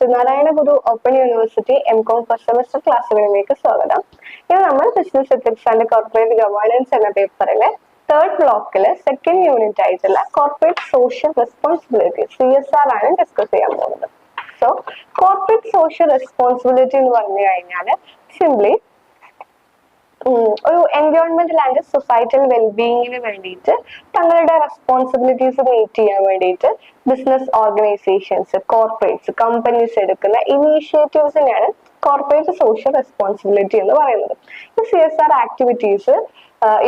Sreenarayana Guru open university M com first semester ക്ലാസ്സുകളിലേക്ക് സ്വാഗതം. ഇത് നമ്മൾ business ethics and corporate governance എന്ന പേപ്പറിലെ തേർഡ് ബ്ലോക്കിൽ സെക്കൻഡ് യൂണിറ്റ് ആയിട്ടുള്ള corporate social responsibility C S R ആണ് ഡിസ്കസ് ചെയ്യാൻ പോകുന്നത്. സോ കോർപ്പറേറ്റ് സോഷ്യൽ റെസ്പോൺസിബിലിറ്റി എന്ന് പറഞ്ഞു കഴിഞ്ഞാൽ സിംപ്ലി ഒരു എൻവയോൺമെന്റൽ ആൻഡ് സൊസൈറ്റൽ വെൽബീയിങ്ങിന് വേണ്ടിയിട്ട് തങ്ങളുടെ റെസ്പോൺസിബിലിറ്റീസ് മീറ്റ് ചെയ്യാൻ വേണ്ടിയിട്ട് ബിസിനസ് ഓർഗനൈസേഷൻസ് കോർപ്പറേറ്റ്സ് കമ്പനീസ് എടുക്കുന്ന ഇനീഷ്യേറ്റീവ്സിനെയാണ് കോർപ്പറേറ്റ് സോഷ്യൽ റെസ്പോൺസിബിലിറ്റി എന്ന് പറയുന്നത്. ഈ C S R activities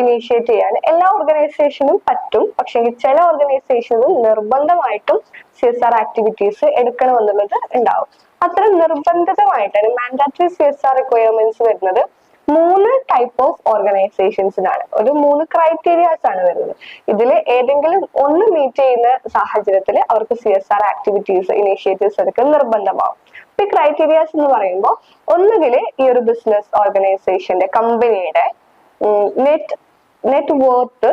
initiate ചെയ്യാൻ എല്ലാ ഓർഗനൈസേഷനും പറ്റും. പക്ഷേ ചില ഓർഗനൈസേഷനും നിർബന്ധമായിട്ടും സി എസ് ആർ ആക്ടിവിറ്റീസ് എടുക്കണമെന്നുള്ളത് ഉണ്ടാവും. അത്ര നിർബന്ധിതമായിട്ടാണ് mandatory C S R requirements വരുന്നത് മൂന്ന് ടൈപ്പ് ഓഫ് ഓർഗനൈസേഷൻസിനാണ് ഒരു മൂന്ന് ക്രൈറ്റീരിയാസ് ആണ് വരുന്നത്. ഇതിൽ ഏതെങ്കിലും ഒന്ന് മീറ്റ് ചെയ്യുന്ന സാഹചര്യത്തിൽ അവർക്ക് C S R activities initiatives എടുക്കൽ നിർബന്ധമാവും. ഈ ക്രൈറ്റീരിയാസ് എന്ന് പറയുമ്പോൾ ഒന്നുകിൽ ഈ ഒരു ബിസിനസ് ഓർഗനൈസേഷന്റെ കമ്പനിയുടെ net net worth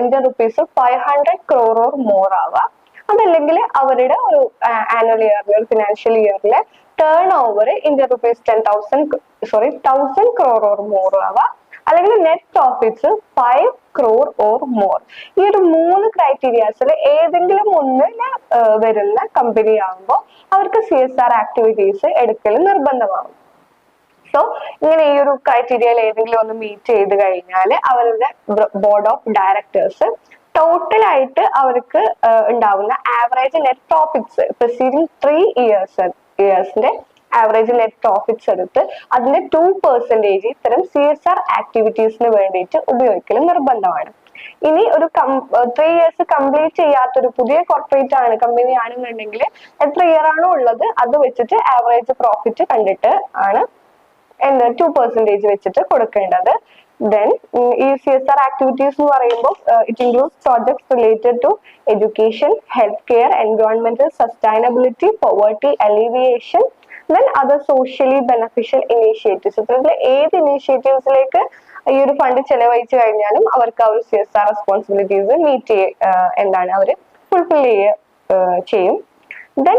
Indian rupees five hundred crore or more ആവാം. അതല്ലെങ്കിൽ അവരുടെ ഒരു ആനുവൽ ഇയറിലെ ഒരു financial ഇയറിലെ turnover Indian rupees ten thousand sorry thousand crore or more ആവാം. അല്ലെങ്കിൽ net profits five crore or more ഈ ഒരു മൂന്ന് ക്രൈറ്റീരിയാസിൽ ഏതെങ്കിലും ഒന്ന് വരുന്ന കമ്പനി ആകുമ്പോൾ അവർക്ക് സി എസ് ആർ ആക്ടിവിറ്റീസ് എടുക്കൽ നിർബന്ധമാകും സോ ഇങ്ങനെ ഈ ഒരു ക്രൈറ്റീരിയയിൽ ഏതെങ്കിലും ഒന്ന് മീറ്റ് ചെയ്ത് കഴിഞ്ഞാൽ അവരുടെ ബോർഡ് ഓഫ് ഡയറക്ടേഴ്സ് ടോട്ടലായിട്ട് അവർക്ക് ഉണ്ടാവുന്ന average net profits proceeding three years ഇയേഴ്സിന്റെ average net profits എടുത്ത് അതിന്റെ ടു പെർസെന്റേജ് ഇത്തരം സി എസ് ആർ ആക്ടിവിറ്റീസിന് വേണ്ടിയിട്ട് ഉപയോഗിക്കൽ നിർബന്ധമാണ്. ഇനി ഒരു ത്രീ ഇയേഴ്സ് കംപ്ലീറ്റ് ചെയ്യാത്ത ഒരു പുതിയ കോർപ്പറേറ്റ് ആണ് കമ്പനി ആണെന്നുണ്ടെങ്കിൽ എത്ര ഇയർ ആണോ ഉള്ളത്. അത് വെച്ചിട്ട് ആവറേജ് പ്രോഫിറ്റ് കണ്ടിട്ട് ആണ് എന്താ ടു പെർസെന്റേജ് വെച്ചിട്ട് കൊടുക്കേണ്ടത്. ദെൻ ഈ സി എസ് ആർ ആക്ടിവിറ്റീസ് എന്ന് പറയുമ്പോൾ it includes projects related to education health care എൻവയോൺമെന്റൽ sustainability poverty alleviation then other socially beneficial initiatives ഇത്തരത്തിൽ ഏത് ഇനീഷ്യേറ്റീവ്സിലേക്ക് ഈ ഒരു ഫണ്ട് ചെലവഴിച്ചു കഴിഞ്ഞാലും അവർക്ക് ആ ഒരു C S R responsibilities meet ചെയ്യ എന്താണ് അവർ ഫുൾഫിൽ ചെയ്യ ചെയ്യും. ദെൻ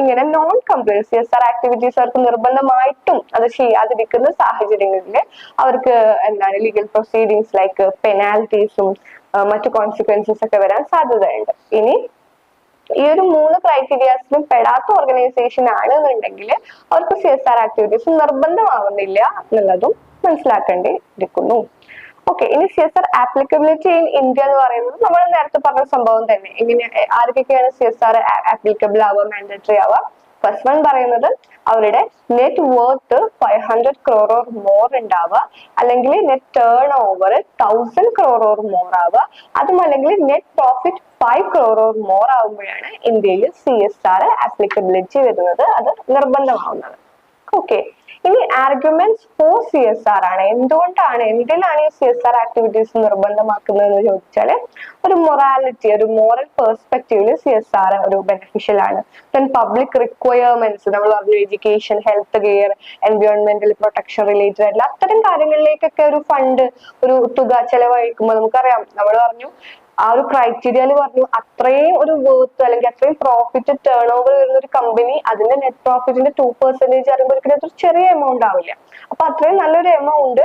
ഇങ്ങനെ non compliance C S R activities അവർക്ക് നിർബന്ധമായിട്ടും അത് ചെയ്യാതിരിക്കുന്ന സാഹചര്യങ്ങളിൽ അവർക്ക് എന്താണ് ലീഗൽ പ്രൊസീഡിങ്സ് ലൈക്ക് പെനാൽറ്റീസും മറ്റു കോൺസിക്വൻസസ് ഒക്കെ വരാൻ സാധ്യതയുണ്ട്. ഇനി ഈ ഒരു മൂന്ന് ക്രൈറ്റീരിയാസിലും പെടാത്ത ഓർഗനൈസേഷൻ ആണെന്നുണ്ടെങ്കിൽ അവർക്ക് സി എസ് ആർ ആക്ടിവിറ്റീസ് നിർബന്ധമാവുന്നില്ല എന്നുള്ളതും മനസ്സിലാക്കേണ്ടിയിരിക്കുന്നു. ഓക്കെ ഇനി C S R applicability in India എന്ന് പറയുന്നത് നമ്മൾ നേരത്തെ പറഞ്ഞ സംഭവം തന്നെ. ഇങ്ങനെ ആർക്കൊക്കെയാണ് സി എസ് ആർ ആപ്ലിക്കബിൾ ആവുക മാൻഡറ്ററി ആവുക. ഫസ്റ്റ് വൺ പറയുന്നത് അവരുടെ net worth five hundred crore or more ഉണ്ടാവുക. അല്ലെങ്കിൽ net turnover thousand crore or more ആവുക. അതും അല്ലെങ്കിൽ net profit five crore or more ആവുമ്പോഴാണ് ഇന്ത്യയിൽ സി എസ് ആർ ആപ്ലിക്കബിലിറ്റി വരുന്നത്. അത് നിർബന്ധമാവുന്നത്. ഓക്കെ ഇനി arguments for C S R ആണ്. എന്തുകൊണ്ടാണ് എന്തിനാണ് ഈ സി എസ് ആർ ആക്ടിവിറ്റീസ് നിർബന്ധമാക്കുന്നത് എന്ന് ചോദിച്ചാൽ ഒരു മൊറാലിറ്റി ഒരു മോറൽ പെർസ്പെക്റ്റീവിൽ സി എസ് ആർ ഒരു ബെനിഫിഷ്യൽ ആണ്. ദെൻ പബ്ലിക് റിക്വയർമെന്റ്സ് നമ്മൾ പറഞ്ഞു എഡ്യൂക്കേഷൻ ഹെൽത്ത് കെയർ എൻവയോൺമെന്റൽ പ്രൊട്ടക്ഷൻ റിലേറ്റഡ് ആയിട്ടുള്ള അത്തരം കാര്യങ്ങളിലേക്കൊക്കെ ഒരു ഫണ്ട് ഒരു തുക ചെലവഴിക്കുമ്പോൾ നമുക്കറിയാം. നമ്മൾ പറഞ്ഞു ആ ഒരു ക്രൈറ്റീരിയയിൽ പറഞ്ഞു അത്രയും ഒരു വേർത്ത് അല്ലെങ്കിൽ അത്രയും പ്രോഫിറ്റ് ടേൺ ഓവർ വരുന്ന ഒരു കമ്പനി അതിന്റെ നെറ്റ് പ്രോഫിറ്റിന്റെ ടു പെർസെന്റേജ് അറിയുമ്പോൾ ഒരിക്കലും ചെറിയ എമൗണ്ട് ആവില്ല. അപ്പൊ അത്രയും നല്ലൊരു എമൗണ്ട്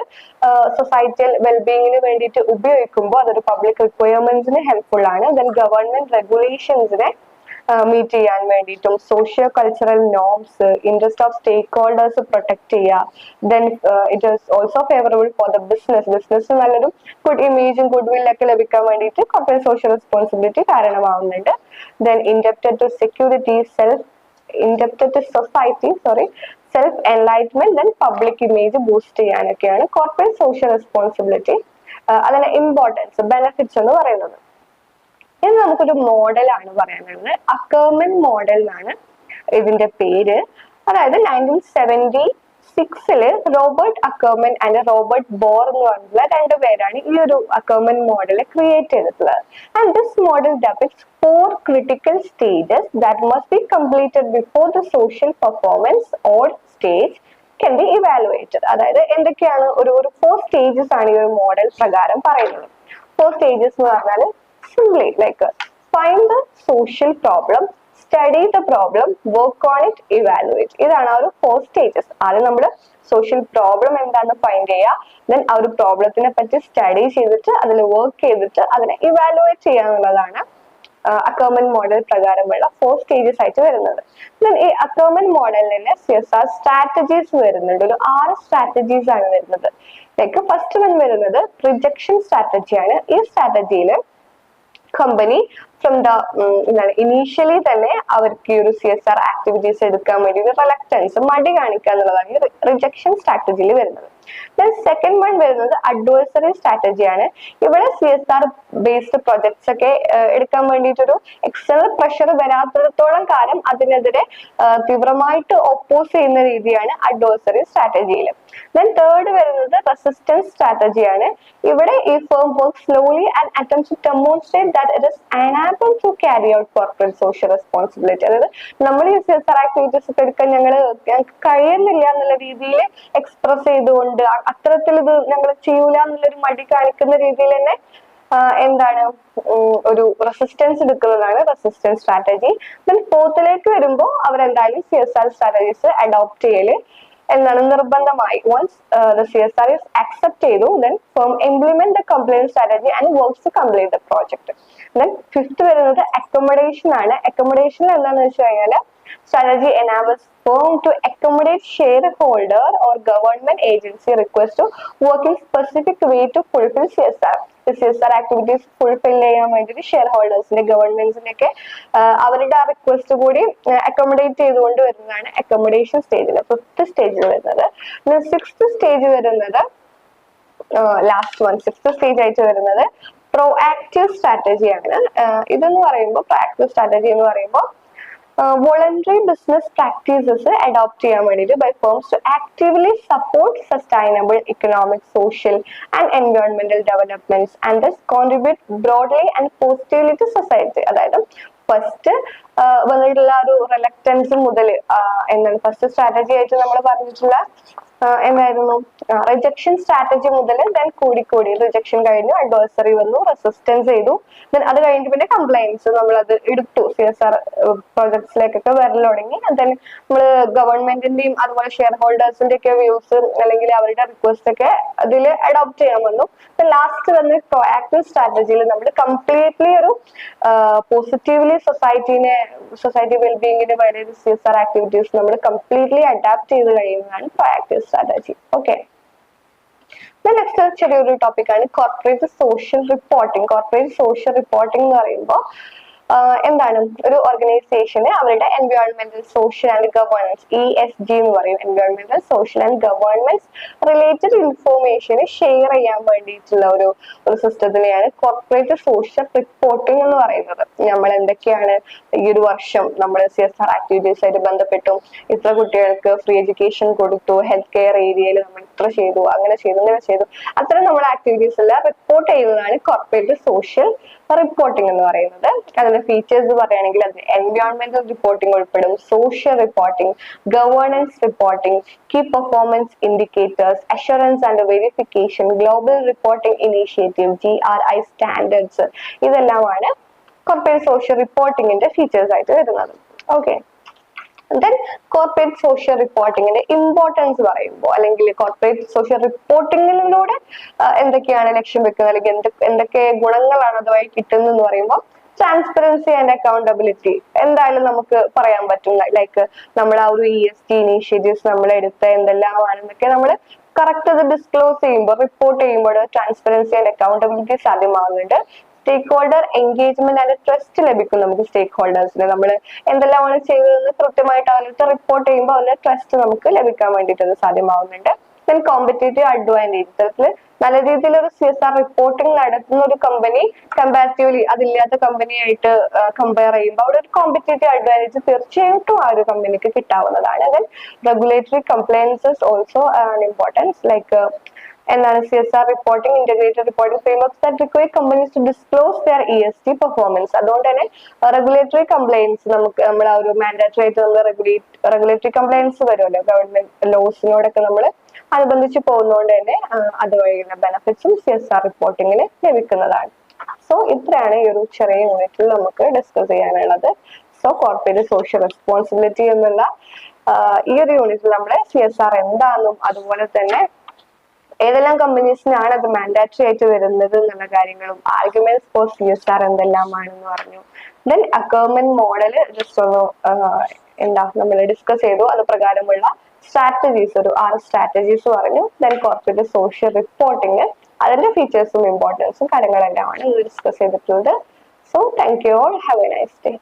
സൊസൈറ്റിയിൽ വെൽബീങ്ങിന് വേണ്ടിയിട്ട് ഉപയോഗിക്കുമ്പോൾ അതൊരു പബ്ലിക് റിക്വയർമെന്റ്സിന് ഹെൽപ്ഫുൾ ആണ്. ദെൻ ഗവൺമെന്റ് റെഗുലേഷൻസിനെ മീറ്റ് ചെയ്യാൻ വേണ്ടിയിട്ടും socio cultural norms interest of stakeholders protect ചെയ്യുക then it is also favourable for the business business നല്ലൊരു ഗുഡ് ഇമേജും ഗുഡ് വില്ലൊക്കെ ലഭിക്കാൻ വേണ്ടിയിട്ട് corporate social responsibility കാരണമാവുന്നുണ്ട്. Then indebted to security self indebted to society sorry self enlightenment then public image boost ചെയ്യാനൊക്കെയാണ് corporate social responsibility അതിന്റെ importance benefits എന്ന് പറയുന്നത്. ഇത് നമുക്കൊരു മോഡലാണ് പറയാനുള്ളത് അക്കേമൻ മോഡൽ എന്നാണ് ഇതിന്റെ പേര്. അതായത് നയന്റീൻ സെവന്റി സിക്സിൽ Robert Ackerman and Robert Bauer എന്ന് പറഞ്ഞിട്ടുള്ള രണ്ട് പേരാണ് ഈ ഒരു അക്കേമൻ മോഡൽ ക്രിയേറ്റ് ചെയ്തിട്ടുള്ളത്. And this model depicts four critical stages that must be completed before the social performance or stage can be evaluated അതായത് എന്തൊക്കെയാണ് ഒരു ഒരു ഫോർ സ്റ്റേജസ് ആണ് ഈ ഒരു മോഡൽ പ്രകാരം പറയുന്നത്. ഫോർ സ്റ്റേജസ് എന്ന് പറഞ്ഞാൽ simply like uh, find the social problem study the problem work on it evaluate ഇതാണ് ആ ഒരു ഫോർ സ്റ്റേജസ് ആദ്യം നമ്മൾ സോഷ്യൽ പ്രോബ്ലം എന്താണെന്ന് ഫൈൻഡ് ചെയ്യുക ദെൻ ആ ഒരു പ്രോബ്ലത്തിനെ പറ്റി സ്റ്റഡി ചെയ്തിട്ട് അതിൽ വർക്ക് ചെയ്തിട്ട് അതിനെ ഇവാലുവേറ്റ് ചെയ്യുക എന്നുള്ളതാണ് അക്കോമൻ മോഡൽ പ്രകാരമുള്ള ഫോർ സ്റ്റേജസ് ആയിട്ട് വരുന്നത്. ദെൻ ഈ അക്കോമൻ മോഡലിൽ തന്നെ സി സ്ട്രാറ്റജീസ് വരുന്നുണ്ട്. ഒരു ആറ് സ്ട്രാറ്റജീസ് ആണ് വരുന്നത്. ലൈക്ക് ഫസ്റ്റ് വൺ വരുന്നത് റിജക്ഷൻ സ്ട്രാറ്റജിയാണ് ഈ സ്ട്രാറ്റജിയിൽ കമ്പനി ഫ്രം ദ എന്താണ് ഇനീഷ്യലി തന്നെ അവർക്ക് ഈ ഒരു സി എസ് ആർ ആക്ടിവിറ്റീസ് എടുക്കാൻ വേണ്ടി റിലക്റ്റൻസ് മടി കാണിക്കുക എന്നുള്ളതാണ് റിജക്ഷൻ സ്ട്രാറ്റജിയിൽ വരുന്നത്. ദെൻ സെക്കൻഡ് വൺ വരുന്നത് അഡ്വൈസറി സ്ട്രാറ്റജിയാണ് ഇവിടെ C S R based projects ഒക്കെ എടുക്കാൻ വേണ്ടിയിട്ടൊരു എക്സ്റ്റേണൽ പ്രഷർ വരാത്തിടത്തോളം കാലം അതിനെതിരെ തീവ്രമായിട്ട് ഒപ്പോസ് ചെയ്യുന്ന രീതിയാണ് അഡ്വൈസറി സ്ട്രാറ്റജിയിൽ ദെൻ തേർഡ് വരുന്നത് റെസിസ്റ്റൻസ് സ്ട്രാറ്റജിയാണ് ഇവിടെ ഈ firm work slowly and attempt to demonstrate that it is unable to carry out corporate social responsibility അതായത് നമ്മൾ ഈ സി എസ് ആർ ആക്ടിവിറ്റീസ് ഒക്കെ എടുക്കാൻ ഞങ്ങൾ കഴിയുന്നില്ല എന്നുള്ള രീതിയിൽ എക്സ്പ്രസ് ചെയ്തുകൊണ്ട് അ- അത്തരത്തിൽ ഇത് ഞങ്ങൾ ചെയ്യൂല എന്നുള്ളൊരു മടി കാണിക്കുന്ന രീതിയിൽ തന്നെ എന്താണ് ഒരു റെസിസ്റ്റൻസ് എടുക്കുന്നതാണ് റെസിസ്റ്റൻസ് സ്ട്രാറ്റജി ദെൻ ഫോർത്തിലേക്ക് വരുമ്പോൾ അവരെന്തായാലും C S R strategies adopt ചെയ്യൽ എന്നാണ് നിർബന്ധമായി. Once the C S R is accept ചെയ്തു then firm implement the compliant strategy and works to complete the project then fifth വരുന്നത് അക്കോമഡേഷൻ ആണ്. അക്കോമഡേഷൻ എന്താണെന്ന് വെച്ച് കഴിഞ്ഞാൽ strategy enables firm to accommodate shareholder or government agency request to work in specific way to fulfill CSR. R activities fulfil ചെയ്യാൻ വേണ്ടിയിട്ട് share ഹോൾഡേഴ്സിന്റെ ഗവൺമെന്റ്സിന്റെ ഒക്കെ അവരുടെ ആ റിക്വസ്റ്റ് കൂടി അക്കോമഡേറ്റ് ചെയ്തുകൊണ്ട് വരുന്നതാണ് അക്കോമഡേഷൻ സ്റ്റേജിൽ ഫിഫ്ത്ത് സ്റ്റേജിൽ വരുന്നത്. സിക്സ്ത് സ്റ്റേജ് വരുന്നത് ലാസ്റ്റ് വൺ സിക്സ്ത് സ്റ്റേജ് ആയിട്ട് വരുന്നത് പ്രോ ആക്റ്റീവ് സ്ട്രാറ്റജിയാണ് ഇതെന്ന് പറയുമ്പോൾ പ്രോ ആക്റ്റീവ് സ്ട്രാറ്റജി എന്ന് പറയുമ്പോൾ വോളണ്ടറി ബിസിനസ് പ്രാക്ടീസസ് അഡോപ്റ്റ് ചെയ്യാൻ വേണ്ടിയിട്ട് by firms to actively support sustainable economic social and എൻവയോൺമെന്റൽ developments and thus contribute broadly and positively to society അതായത് first വന്നിട്ടുള്ള ഒരു റിലക്റ്റൻസ് മുതൽ എന്താണ് ഫസ്റ്റ് സ്ട്രാറ്റജി ആയിട്ട് നമ്മൾ പറഞ്ഞിട്ടുള്ള എന്തായിരുന്നു റിജക്ഷൻ സ്ട്രാറ്റജി മുതൽ ദെൻ കൂടി റിജക്ഷൻ കഴിഞ്ഞു അഡ്വേഴ്സറി വന്നു റെസിസ്റ്റൻസ് ചെയ്തു. ദെൻ അത് കഴിഞ്ഞിട്ട് പിന്നെ കംപ്ലൈൻസ് നമ്മൾ അത് എടുത്തു സി എസ് ആർ പ്രൊജക്ട്സിലേക്കൊക്കെ വരൽ തുടങ്ങി. ദെൻ നമ്മൾ ഗവൺമെന്റിന്റെയും അതുപോലെ ഷെയർ ഹോൾഡേഴ്സിന്റെ ഒക്കെ വ്യൂസ് അല്ലെങ്കിൽ അവരുടെ റിക്വസ്റ്റ് ഒക്കെ അതിൽ അഡോപ്റ്റ് ചെയ്യാൻ വന്നു. ലാസ്റ്റ് വന്ന് പ്രൊആക്റ്റീവ് സ്ട്രാറ്റജിയിൽ നമ്മൾ കംപ്ലീറ്റ്ലി ഒരു പോസിറ്റീവ്ലി സൊസൈറ്റീനെ സൊസൈറ്റി വെൽബീങ്ങിന് വേണ്ടി സി എസ് ആർ ആക്ടിവിറ്റീസ് നമ്മൾ കംപ്ലീറ്റ്ലി അഡാപ്റ്റ് ചെയ്ത് കഴിയുന്നതാണ് പ്രൊആക്റ്റീവ് സ്ട്രാറ്റജി ഓക്കെ നെക്സ്റ്റ് ചെറിയൊരു ടോപ്പിക്കാണ് corporate social reporting corporate social reporting എന്ന് പറയുമ്പോൾ എന്താണ്? ഒരു ഓർഗനൈസേഷന് അവരുടെ എൻവയോൺമെന്റൽ social and governance E S G എന്ന് പറയും എൻവയോൺമെന്റൽ social and governance related information share ചെയ്യാൻ വേണ്ടിയിട്ടുള്ള ഒരു ഒരു സിസ്റ്റത്തിനെയാണ് കോർപ്പറേറ്റ് സോഷ്യൽ റിപ്പോർട്ടിംഗ് എന്ന് പറയുന്നത്. നമ്മൾ എന്തൊക്കെയാണ് ഈ ഒരു വർഷം നമ്മൾ സി എസ് ആർ ആക്ടിവിറ്റീസ് ആയിട്ട് ബന്ധപ്പെട്ടും? ഇത്ര കുട്ടികൾക്ക് ഫ്രീ എഡ്യൂക്കേഷൻ കൊടുത്തു ഹെൽത്ത് കെയർ ഏരിയയിൽ നമ്മൾ ഇത്ര ചെയ്തു അങ്ങനെ ചെയ്തു ഇങ്ങനെ ചെയ്തു. അത്തരം നമ്മൾ ആക്ടിവിറ്റീസ് എല്ലാം റിപ്പോർട്ട് ചെയ്യുന്നതാണ് കോർപ്പറേറ്റ് സോഷ്യൽ റിപ്പോർട്ടിംഗ് എന്ന് പറയുന്നത്. അതിന്റെ ഫീച്ചേഴ്സ് പറയുകയാണെങ്കിൽ അത് എൻവയോൺമെന്റൽ റിപ്പോർട്ടിംഗ് ഉൾപ്പെടും social reporting governance reporting key performance indicators assurance and verification global reporting initiative G R I standards ഇതെല്ലാമാണ് കോർപ്പറേറ്റ് സോഷ്യൽ റിപ്പോർട്ടിംഗിന്റെ ഫീച്ചേഴ്സ് ആയിട്ട് വരുന്നത്. ഓക്കെ ദെൻ കോർപ്പറേറ്റ് സോഷ്യൽ റിപ്പോർട്ടിങ്ങിന്റെ ഇമ്പോർട്ടൻസ് പറയുമ്പോൾ അല്ലെങ്കിൽ കോർപ്പറേറ്റ് സോഷ്യൽ റിപ്പോർട്ടിങ്ങിലൂടെ എന്തൊക്കെയാണ് ലക്ഷ്യം വെക്കുന്നത്? അല്ലെങ്കിൽ എന്ത് എന്തൊക്കെ ഗുണങ്ങളാണ് അതുമായി കിട്ടുന്നത് എന്ന് പറയുമ്പോൾ ട്രാൻസ്പെറൻസി ആൻഡ് അക്കൗണ്ടബിലിറ്റി എന്തായാലും നമുക്ക് പറയാൻ പറ്റും. ലൈക്ക് നമ്മൾ ആ ഒരു ഇ എസ് ടി ഇനീഷ്യേറ്റീവ്സ് നമ്മൾ എടുത്ത എന്തെല്ലാമാണെന്നൊക്കെ നമ്മൾ കറക്റ്റ് അത് ഡിസ്ക്ലോസ് ചെയ്യുമ്പോൾ റിപ്പോർട്ട് ചെയ്യുമ്പോൾ ട്രാൻസ്പെറൻസി ആൻഡ് അക്കൗണ്ടബിലിറ്റി സാധ്യമാകുന്നുണ്ട് stakeholder engagement and trust ലഭിക്കും നമുക്ക് സ്റ്റേക്ക് ഹോൾഡേഴ്സിന് നമ്മൾ എന്തെല്ലാമാണ് ചെയ്തതെന്ന് കൃത്യമായിട്ട് അവരുടെ റിപ്പോർട്ട് ചെയ്യുമ്പോൾ അവരുടെ ട്രസ്റ്റ് നമുക്ക് ലഭിക്കാൻ വേണ്ടിയിട്ട് അത് സാധ്യമാവുന്നുണ്ട്. ദെൻ കോമ്പറ്റേറ്റീവ് അഡ്വാന്റേജ് ഇത്തരത്തിൽ നല്ല രീതിയിൽ ഒരു സി എസ് ആർ റിപ്പോർട്ടിംഗ് നടത്തുന്ന ഒരു കമ്പനി കമ്പാരിറ്റീവ്ലി അതില്ലാത്ത കമ്പനിയായിട്ട് കമ്പയർ ചെയ്യുമ്പോൾ അവിടെ ഒരു കോമ്പറ്റേറ്റീവ് അഡ്വാന്റേജ് തീർച്ചയായിട്ടും ആ ഒരു കമ്പനിക്ക് കിട്ടാവുന്നതാണ്. Then regulatory compliances also importance like എന്താണ് C S R reporting integrated reporting frameworks that require companies to disclose their E S T performance അതുകൊണ്ട് തന്നെ റെഗുലേറ്ററി കംപ്ലൈൻസ് നമുക്ക് നമ്മൾ ആ ഒരു മാൻഡേറ്ററി ആയിട്ട് നമ്മൾ റെഗുലേറ്റ് റെഗുലേറ്ററി കംപ്ലൈൻസ് വരുമല്ലോ. ഗവൺമെന്റ് ലോസിനോടൊക്കെ നമ്മൾ അനുബന്ധിച്ച് പോകുന്നതുകൊണ്ട് തന്നെ അതുവഴിയുള്ള ബെനഫിറ്റ്സും സി എസ് ആർ റിപ്പോർട്ടിങ്ങിന് ലഭിക്കുന്നതാണ്. സോ ഇത്രയാണ് ഈ ഒരു ചെറിയ യൂണിറ്റിൽ നമുക്ക് ഡിസ്കസ് ചെയ്യാനുള്ളത്. സോ കോർപ്പറേറ്റ് സോഷ്യൽ റെസ്പോൺസിബിലിറ്റി എന്നുള്ള ഈ ഒരു യൂണിറ്റിൽ നമ്മുടെ സി എസ് ആർ എന്താണെന്നും അതുപോലെ തന്നെ ഏതെല്ലാം കമ്പനീസിനാണ് അത് മാൻഡാറ്ററി ആയിട്ട് വരുന്നത് എന്നുള്ള കാര്യങ്ങളും arguments for C S R എന്തെല്ലാമാണെന്ന് പറഞ്ഞു. ദെൻ അക്കോമെന്റ് മോഡൽ ജസ്റ്റ് ഒന്ന് എന്താ നമ്മൾ ഡിസ്കസ് ചെയ്തു. അത് പ്രകാരമുള്ള സ്ട്രാറ്റജീസ് ഒരു ആറ് സ്ട്രാറ്റജീസ് പറഞ്ഞു. ദെൻ കോർപ്പറേറ്റ് സോഷ്യൽ റിപ്പോർട്ടിങ് അതിന്റെ ഫീച്ചേഴ്സും ഇമ്പോർട്ടൻസും കാര്യങ്ങളെല്ലാമാണ് ഇത് ഡിസ്കസ് ചെയ്തിട്ടുള്ളത്. So thank you all have a nice day